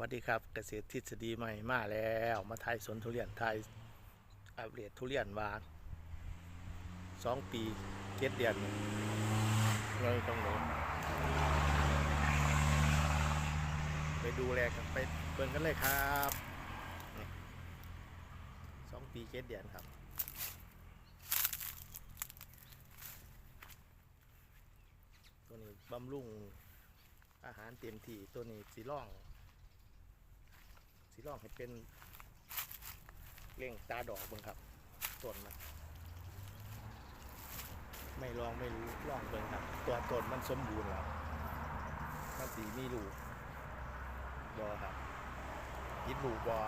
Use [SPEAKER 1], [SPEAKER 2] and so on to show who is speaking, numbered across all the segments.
[SPEAKER 1] วัสดีครับเกษตรทฤษฎีใหม่มาแล้วมาไทยสวนทุเรียนไทยอัปเดตทุเรียนวานสองปีเจ็ดเดือนเงยตรงนี้ไปดูแลกันไปเบิ่งกันเลยครับสองปีเจ็ดเดือนครับตัวนี้บำรุงอาหารเต็มที่ตัวนี้สีร่อง สีร่องให้เป็นเร่งตาดอกเบิ่งครับต้นมันไม่ลองไม่รู้ลองเบิ่งครับ ตัวต้นมันสมบูรณ์แล้วมันสีมีลูกบอครับยิดลูบอ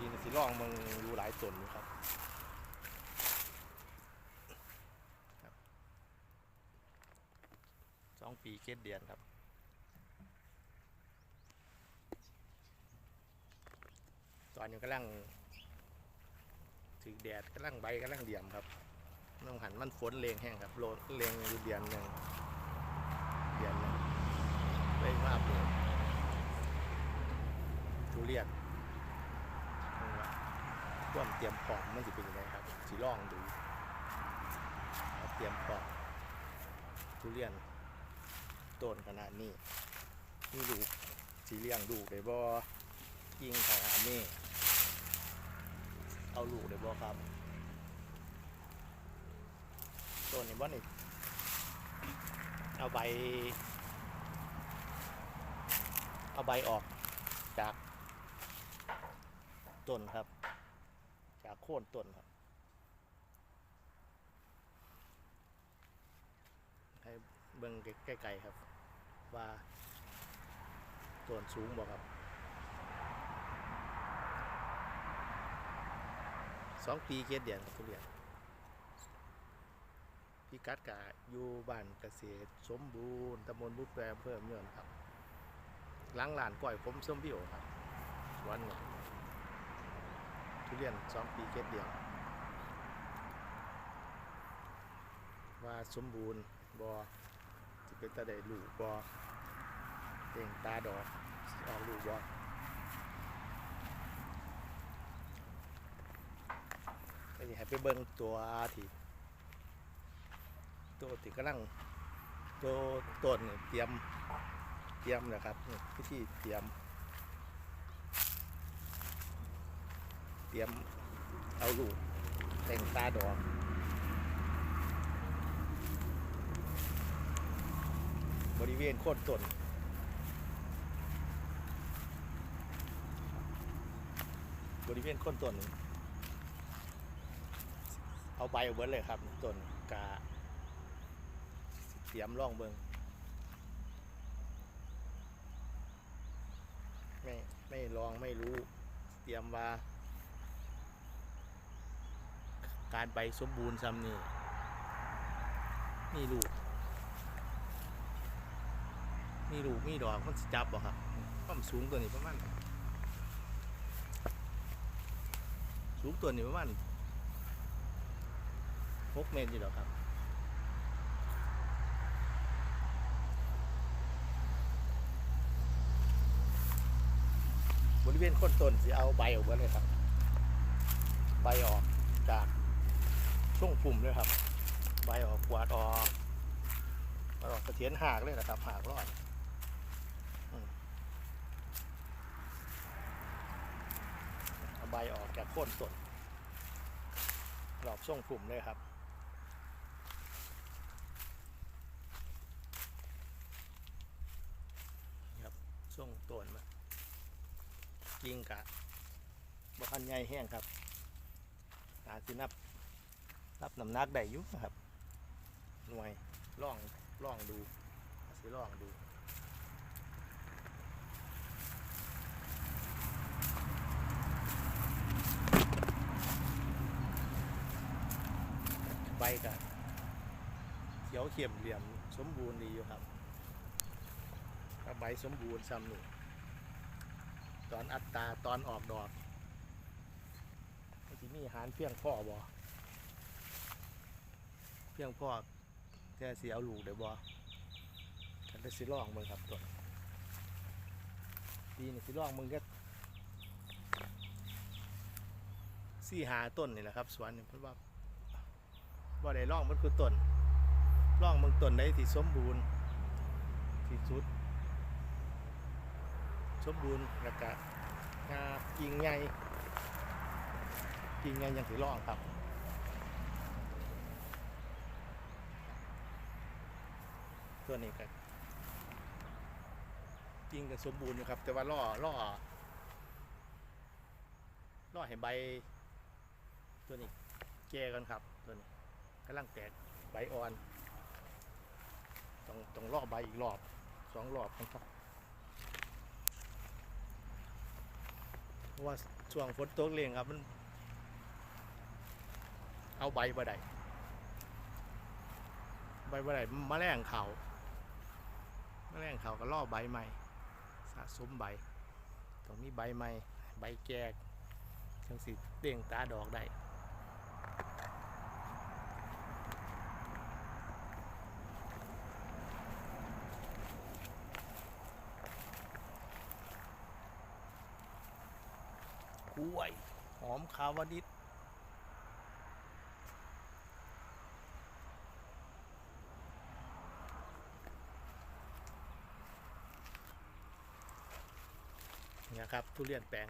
[SPEAKER 1] ยินสีร่องมึงอยู่หลายต้นอยู่ครับสองปีเจ็ดเดือนครับ ตอนนี้กำลังถือแดดกำลังใบกำลังเดี่ยมครับน้องหันมันฝนเลงแห้งครับโลเลงอยู่เดือนหนึ่งเดือนหนึ่งเลยมาปลูกทุเรียนร่วมเตรียมพร้อมมันจะเป็นยังไงครับสีล่องดูเตรียมพร้อมทุเรียนต้นขนาดนี้นี่ดูสีเลี้ยงดูกได้บ่ยิงขนาดนี้ เอาลูกได้บ่ครับต้นนี้บ่นี่เอาใบ เอาใบออกจากต้นครับ จากโคนต้นครับ ให้เบิ่งใกล้ๆครับ ว่าต้นสูงบ่ครับ สองปีเกดเดือนครับทุเรียนพี่กัดกะอยู่บ้านเกษตร สมบูรณ์ตำบลบุฟแฟเพิ่มเงินครับล้างหลานก่อยผมส้มพี่โอครับสวนเนี่ยทุเรียนสองปีเกดเดือนว่าสมบูรณ์บอจะเป็นตาไดลูกบอเต่งตาดอกสิออกลูกบอ ก็อยากให้ไปเบิ่งตัวที่ตัวที่กำลังตัวต้นเตรียมเตรียมนะครับนี่พิธีเตรียม เตรียมเอาลูกแต่งตาดอกบริเวณโคนต้นบริเวณโคนต้น เอาใบเอาเบิดเลยครับต้นกาเตรียมร่องเบิงไม่ไม่ลองไม่รู้ เตรียมว่า การใบสมบูรณ์ซ้ำนี่นี่ลูกมีลูกมีดอกมันสิจับบ่ครับความสูงตัวนี้ประมาณสูงตัวนี้ประมาณ หกเมตรอยู่แล้วครับบริเวณโคนต้นสิเอาใบออกมาเลยครับ ใบออกจากช่วงปุ่มเลยครับ ใบออกกวาดออกกวาดออกกระเทียนหากเลยนะครับหากรอดเอาใบออกจากโคนต้นรอบช่วงกลุ่มเลยครับ นี่ครับช่วงต้นมา กิ่งกะบคันใหญ่แห้งครับอาจสินับรับน้ำหนักได้อยุนะครับ หน่วยล่องล่องดูสิล่องดูใบกับเขียวเข็มเหลี่ยมสมบูรณ์ดีอยู่ครับถ้าใบสมบูรณ์ซ้ำนี่ ตอนอัตราตอนออกดอกที่มีอาหารเพียงพ่อบอเพียงพ่อแค่เสียเอาลูกเดี๋ยวบอมันจะสิลองมึงครับต้นปีนี้สิลองมึงก็สี่หาต้นนี่แหละครับ สวนนี่เพราะว่าบ่ได้ลองมันคือต้นลองมึงต้นได้ที่สมบูรณ์ที่สุด สมบูรณ์แล้วก็งากิ่งใหญ่กิ่งใหญ่ยังถือลองครับตัวนี้ก็จริงก็สมบูรณ์อยู่ครับ แต่ว่าล่อล่อล่อให้ใบ ตัวนี้แก่กันครับ ตัวนี้กำลังแตกใบอ่อนต้องต้องล่อใบอีกรอบสองรอบครับเพ ราะว่าช่วงฝนตกเรงครับมัน เอาใบบ่ได้ใบบ่ได้มแรงเขาแรงเขาก็ล่อใบใหม่ สะสมใบ ตรงนี้ใบใหม่ ใบแก่จังสิเด้งตาดอกได้ กล้วย หอมคาวดิษเนี่ยครับ ทุเรียนแปลง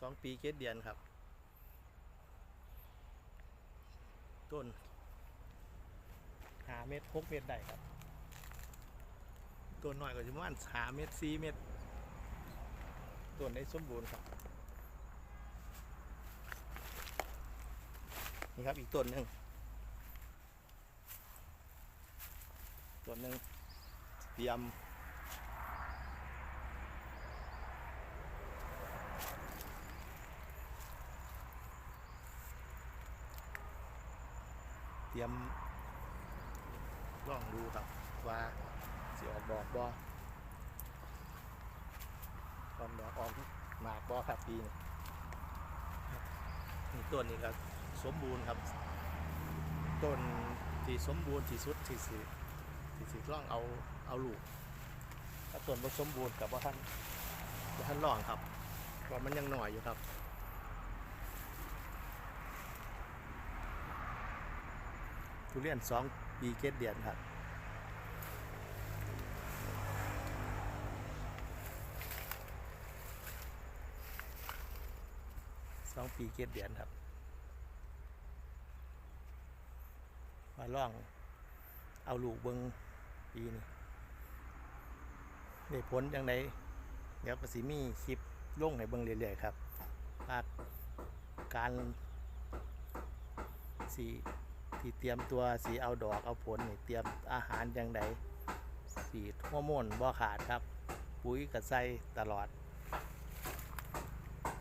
[SPEAKER 1] สองปีเกตเดือนครับ ต้นหาเม็ดหกเม็ดได้ครับ ต้นน้อยก็จะประมาณหาเม็ดสี่เม็ดต้นได้สมบูรณ์ครับ นี่ครับอีกต้นหนึ่งต้นหนึ่งเตรียมเตรียมลองดูครับว่าสิออกดอกบ่ออกดอกออกหมากบ่ครับปีนี้นี่ต้นนี้ครับ สมบูรณ์ครับต้นที่สมบูรณ์ที่สุดที่สิที่สิร่องเอาเอาลูกถ้าต้นบ่สมบูรณ์กับว่าท่านว่าท่านร่องครับเพราะมันยังหน่อยอยู่ครับทุเรียนสองปีเกตเดือนครับสองปีเกตเดือนครับ มาล่อง เอาลูกเบิงปีนี้ได้ผลยังไงเดี๋ยวก็สิมีคลิปลงในเบิงเรื่อยๆครับาการสีที่เตรียมตัวสีเอาดอกเอาผลนี่เตรียมอาหารยังไงสีฮอร์โมนบ่ขาดครับ ปุ๋ยกระใสตลอด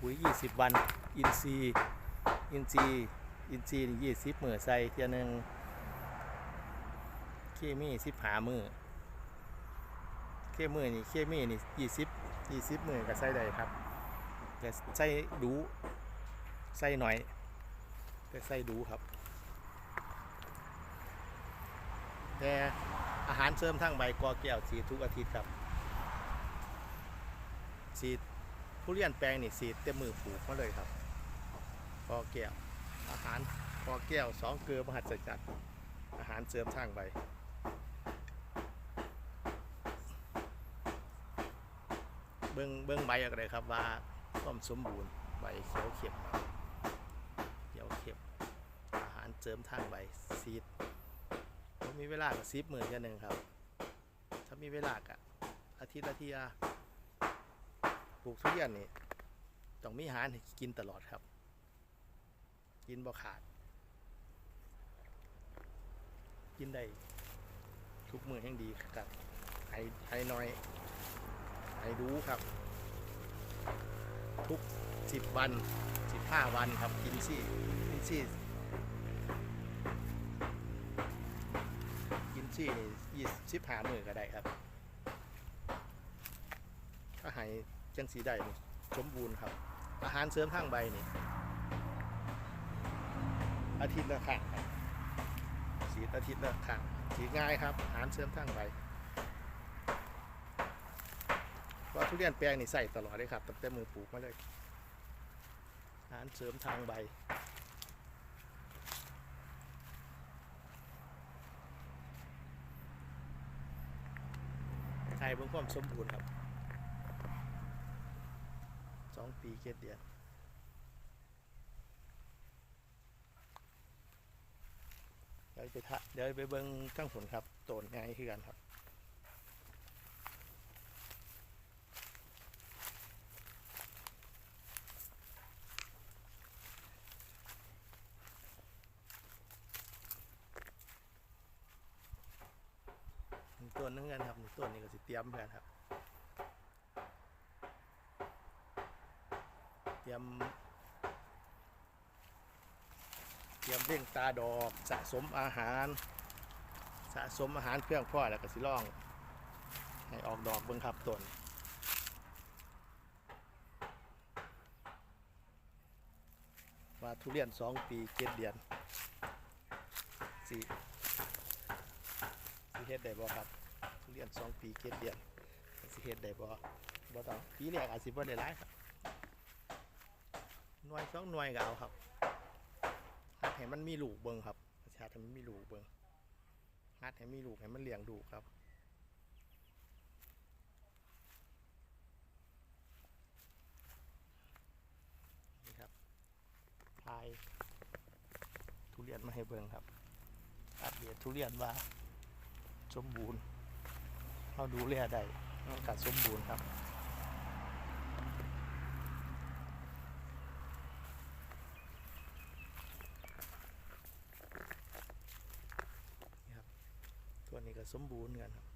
[SPEAKER 1] ปุ๋ย 20 วัน อินซีอินซีอินซียี่สิบหมือใส่เทียหนึง เคมีสิบหามือเคมือนี่เคมีนี่ยี่สิบยี่สิบมือก็ใส่ได้ครับแต่ใส่ดูใส่หน่อย แต่ใส่ดูครับ แต่อาหารเสริมทั้งใบกอแก้วสีทุกอาทิตย์ครับสีผู้เรียนแปลงนี่สีเต็มมือปลูกมาเลยครับกอแก้วอาหารกอแก้วสองเกลือมหัศจรรย์อาหารเสริมทางใบ เบิ้งเบิ้งใบอะไรครับว่าความสมบูรณ์ใบเขียวเข็มเขียวเข็มอาหารเสริมทางใบซีดผมมีเวลากับซีบมือแค่หนึ่งครับ ถ้ามีเวลากะอาทิตย์ละทียปลูกทุเรียนนี่ต้องมีอาหารกินตลอดครับ กินบ่ขาด กินได้ทุกมือแห่งดีครับไห้ไห้น้อย ให้ดูครับ ทุกสิบวันสิบห้าวันครับกินซี่กินซี่กินซี่ยี่สิบห้ามือก็ได้ครับ ถ้าให้จังสีได้สมบูรณ์ครับ อาหารเสริมทางใบนี่อาทิตย์ละครั้งครับสีอาทิตย์ละครั้งสีง่ายครับ อาหารเสริมทางใบ ว่าทุเรียนแปลงนี่ใส่ตลอดเลยครับตั้งแต่มือปลูกมาเลยอาหารเสริมทางใบไทยเบิ่งความสมบูรณ์ครับสองปีเจ็ดเดือนเดี๋ยวไปทะเดี๋ยวไปเบิ่งข้างผลครับ โตนง่ายคือกันครับ ต้นนึงกันครับหนึ่งต้นนี่ก็สิเตรียมเพื่อนครับ เตรียม เตรียมเร่งตาดอกสะสมอาหาร สะสมอาหารเครื่องพ่อแล้วก็สิล่อง ให้ออกดอกเบิ่งครับต้นว่าทุเรียนสองปีเจ็ดเดือนสี่สิเฮ็ดได้บ่ครับ เรียนสองปีเจ็ดเดือนสิเฮ็ดได้บ่บ่ต้องปีแรกอาจสิบ่ได้หลายครับหน่วยสองหน่วยก็เอาครับหัดให้มันมีลูกเบิ่งครับชาติให้มันมีลูกเบิ่งหัดให้มีลูกให้มันเลี้ยงดูครับนี่ครับพายทุเรียนมาให้เบิ่งครับอัปเดตทุเรียนว่าสมบูรณ์ เราดูแลได้มันกัดสมบูรณ์ครับนี่ครับตัวนี้ก็สมบูรณ์กันครับ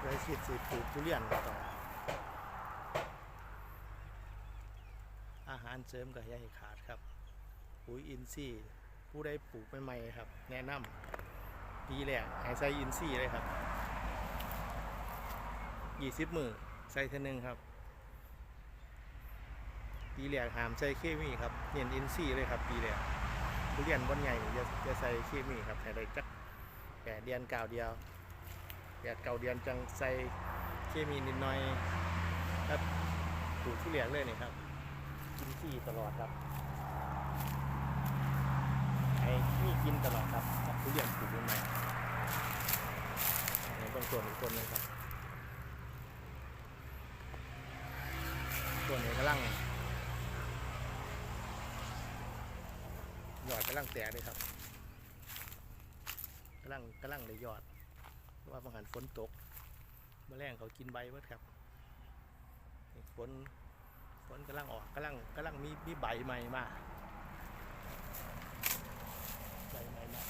[SPEAKER 1] ใช่ เลยฉีดสีปลูกทุเรียนต่ออาหารเสริมก็อย่าให้ขาดครับ ปุ๋ยอินทรีย์ผู้ใดปลูกใหม่ๆครับ แนะนำปีแรกให้ใส่อินทรีย์เลยครับยี่สิบมือใส่เท่านึงครับปีแรกหามใส่เคมีครับเน้นอินทรีย์เลยครับปีแรกทุเรียนบนใหญ่จะจะใส่เคมีครับให้ได้จักแปดเดือนเก้าเดียว แปดเก้าเดือนจังใส่เคมีนิดหน่อยครับปลูกที่เหลียงเลยนี่ครับ กินที่ตลอดครับไอ้นี่กินตลอดครับทุเรียนปลูกใหม่ในบื้องต้นอีกต้นนึงครับต้นนี้กำลังหยอดกำลังแตกเลยครับกำลังกำลังได้ยอด ว่าบางหันฝนตกแมลงเขากินใบเบิดครับฝนฝนกำลังออกกำลังกำลังมีมีใบใหม่มาใบใหม่มา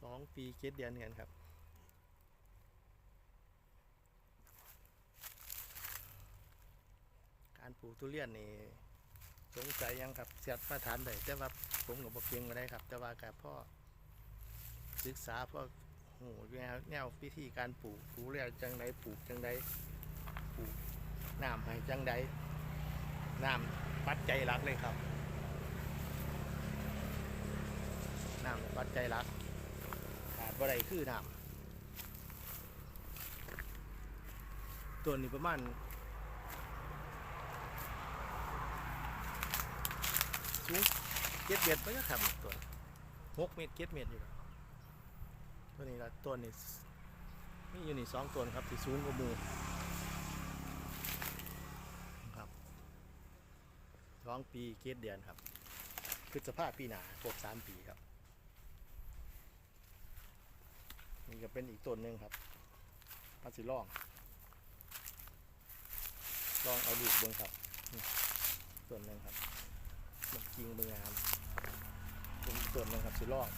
[SPEAKER 1] สองปีเจ็ดเดือนกันครับการปลูกทุเรียนนี่ สงสัยยังครับเสียดมาถามได้แต่ว่าผมกับบอกเพียงมาได้ครับ แต่ว่ากับพ่อศึกษาพ่อโหแนวแนววิธีการปลูกปลูกแล้วจังไดปลูกจังไดปลูกน้ำให้จังไดน้ำปัจจัยหลักเลยครับน้ำปัจจัยหลักขาดบ่ได้คือน้ำตัวนี้ประมาณ สูงเจ็ดเมตรไปก็ขับตัวหกเมตรเจ็ดเมตรอยู่แล้วตัวนี้ละตัวนี้นี่อยู่นี่สองตัวครับที่สูงกว่าหมูครับสองปีเกตเดือนครับคือสภาพปีหนาครบสามปีครับนี่ก็เป็นอีกต้นหนึ่งครับมันสิล่อง ลองเอาดูกเบิ้งครับต้นหนึ่งครับ กิ่งเมืองงามส่วนนึงครับสิลอก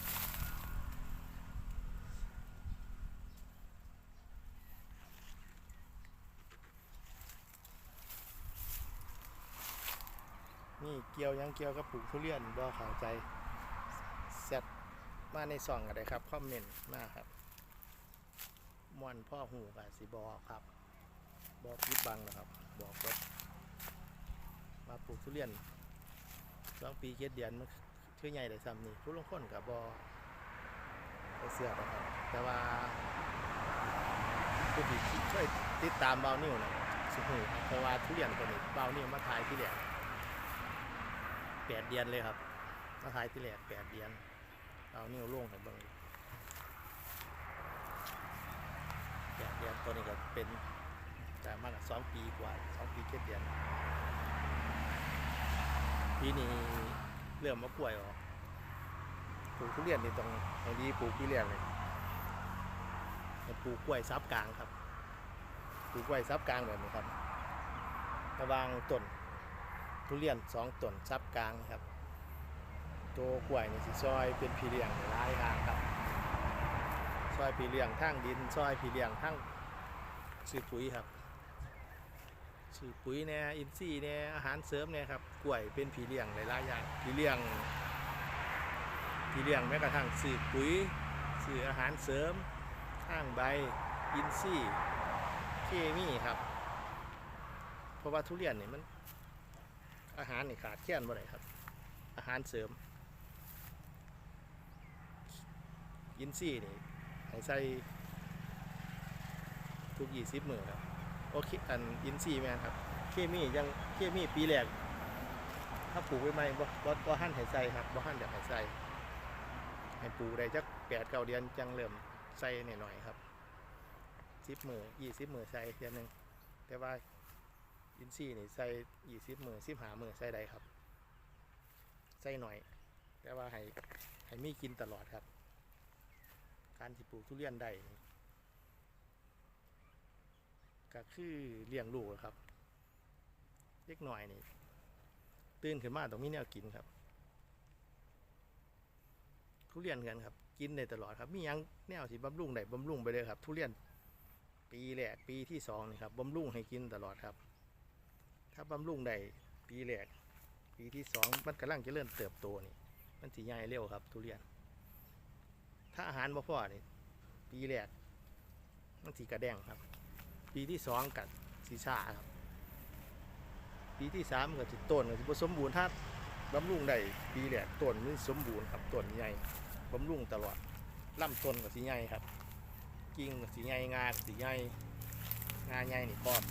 [SPEAKER 1] นี่เกี่ยวยังเกี่ยวกับปลูกทุเรียนบ่เข้าใจแซดมาในซองกันเลยครับคอมเมนต์มาครับมวนพ่อหูกับสีบอครับบอพิบบังนะครับบอกว่ามาปลูกทุเรียน สองปีเจ็ดเดือนมันคือใหญ่ได้ซ้ำนี่ผู้ลงคนกับบอเสือกครับ แต่ว่าผู้ที่ช่วยติดตามเบานิ่วนะสุหูครับเพราะว่าทุเรียนตัวนี้เบานิ่วมาทายที่แหลกแปดเดือนเลยครับมาทายที่แหลกแปดเดือนเบานิ่วล่วงให้เบิ่งแปดเดือนตัวนี้ก็เป็นแต่มากสองปีกว่าสองปีเจ็ดเดือน ปีนี้เริ่มมากล้วยออกปลูกทุเรียนนี่ต้องให้ดีปลูกที่เรียกเลยให้ปลูกกล้วยซับกลางครับปลูกกล้วยซับกลางแบบนี้ครับระหวางต้นทุเรียนสองต้นซับกลางครับ ตัวกล้วยนี่สิซอยเป็นพีเรียงหลายทางครับซอยพีเรียงทั้งดินซอยพีเรียงทั้งซื้อปุ๋ยครับ ซื้อปุ๋ยเนี่ยอินทรีย์เนี่ยอาหารเสริมเนี่ยครับกล้วยเป็นพีเรียงหลายๆอย่างพีเรียงพีเรียงแม้กระทั่งซื้อปุ๋ยซื้ออาหารเสริมข้างใบอินทรีย์เคมีครับ เพราะว่าทุเรียนเนี่ยมัน อาหารนี่ขาดแคลนบ่ได้ครับ อาหารเสริม อินซี่นี่ให้ใส่ทุกยี่สิบมือครับ โอเคอันอินซีแมนครับ เคมียังเคมีปีแรกถ้าปลูกไว้ใหม่บ่บ่บ่หั่นให้ใส่ครับบ่หั่นอยากให้ใส่ให้ปลูกได้จักแปดเก้าเดือนจังเริ่มใส่หน่อยๆครับสิบมือยี่สิบมือใส่เดือนหนึ่งแต่ว่าอินซีนี่ใส่ยี่สิบมือสิบหามือใส่ได้ครับใส่หน่อย แต่ว่าให้ให้มีกินตลอดครับ การที่ปลูกทุเรียนได้ ก็คือเลี้ยงลูกครับเล็กหน่อยนี่ตื่นขึ้นมาต้องมีแนวกินครับทุเรียนกันครับ กินได้ตลอดครับมียังแนวสิบำรุงได้บำรุงไปเลยครับ ทุเรียนปีแรกปีที่สองนี่ครับบำรุงให้กินตลอดครับ ถ้าบำรุงได้ปีแรกปีที่สองมันกำลังจะเริ่มเติบโตนี่ มันสิใหญ่เร็วครับ ทุเรียน ถ้าอาหารบ่พอนี่ปีแรกมันสีกระแดงครับ ปีที่สองกับสีชาครับ ปีที่สามก็สิต้นก็สิบ่สมบูรณ์ถ้าบำรุงได้ปีแรกต้นมันสมบูรณ์ครับต้นใหญ่บำรุงตลอดลำต้นก็สีใหญ่ครับกิ่งก็สีใหญ่งาสีใหญ่งาใหญ่นี่พร้อม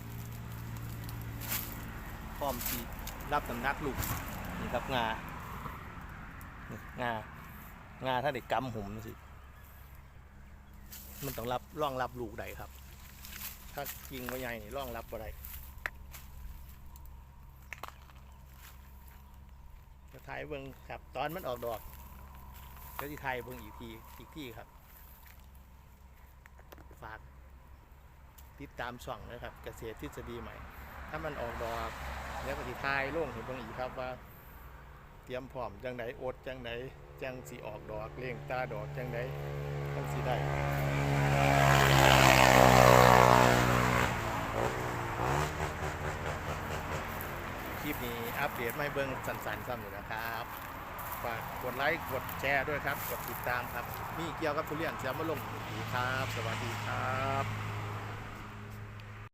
[SPEAKER 1] พร้อมสีรับน้ำหนักลูกนี่ครับงางางาถ้าเด็กกำหุ่มสิมันต้องรับร่องรับลูกใดครับ ถ้ากิ่งว่าใหญ่นี่ร่องรับบ่ได้จะถ่ายเบิ่งครับ ตอนมันออกดอกก็ที่ถ่ายเบิ่งอีกทีอีกที่ครับ ฝากติดตามช่องนะครับ เกษตรทฤษฎีใหม่ ถ้ามันออกดอกแล้วก็ที่ถ่ายลงให้เบิ่งอีกครับว่า เตรียมพร้อมจังไดอดจังไดจังสิออกดอกเลี้ยงตาดอกจังไดจังสิได้คลิปนี้ อัปเดตไม่เบิ้งสันๆซ้ำอยู่นะครับฝากกดไลค์กดแชร์ด้วยครับ กดติดตามครับ มีเกี่ยวกับทุเรียนเสียมาลงอีกครับ สวัสดีครับ